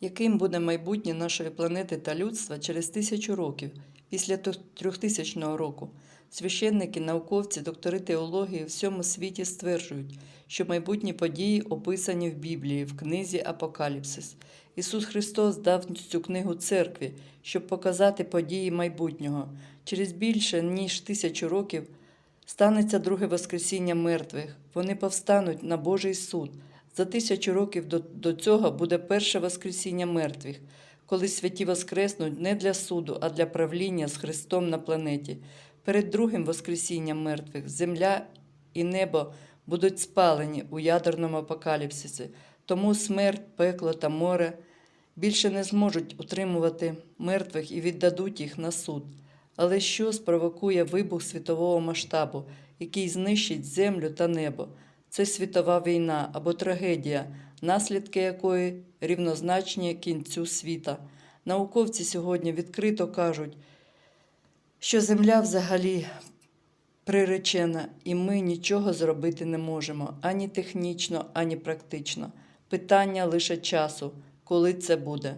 Яким буде майбутнє нашої планети та людства через тисячу років, після тох- трьохтисячного року? Священники, науковці, доктори теології в всьому світі стверджують, що майбутні події описані в Біблії, в книзі Апокаліпсис. Ісус Христос дав цю книгу церкві, щоб показати події майбутнього. Через більше ніж тисячу років станеться друге Воскресіння мертвих. Вони повстануть на Божий суд. За тисячу років до, до цього буде перше Воскресіння мертвих, коли святі воскреснуть не для суду, а для правління з Христом на планеті. Перед другим Воскресінням мертвих земля і небо будуть спалені у ядерному апокаліпсисі, тому смерть, пекло та море більше не зможуть утримувати мертвих і віддадуть їх на суд. Але що спровокує вибух світового масштабу, який знищить землю та небо? Це світова війна або трагедія, наслідки якої рівнозначні кінцю світа. Науковці сьогодні відкрито кажуть, що земля взагалі приречена, і ми нічого зробити не можемо ані технічно, ані практично. Питання лише часу, коли це буде.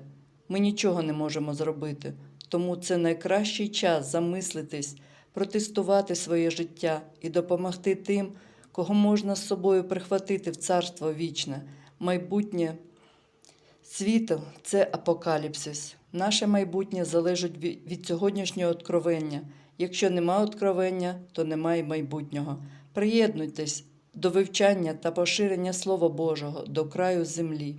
Ми нічого не можемо зробити, тому це найкращий час замислитись, протестувати своє життя і допомогти тим, кого можна з собою прихватити в царство вічне, майбутнє світу це апокаліпсис. Наше майбутнє залежить від сьогоднішнього откровення. Якщо нема откровення, то немає майбутнього. Приєднуйтесь до вивчання та поширення Слова Божого до краю землі.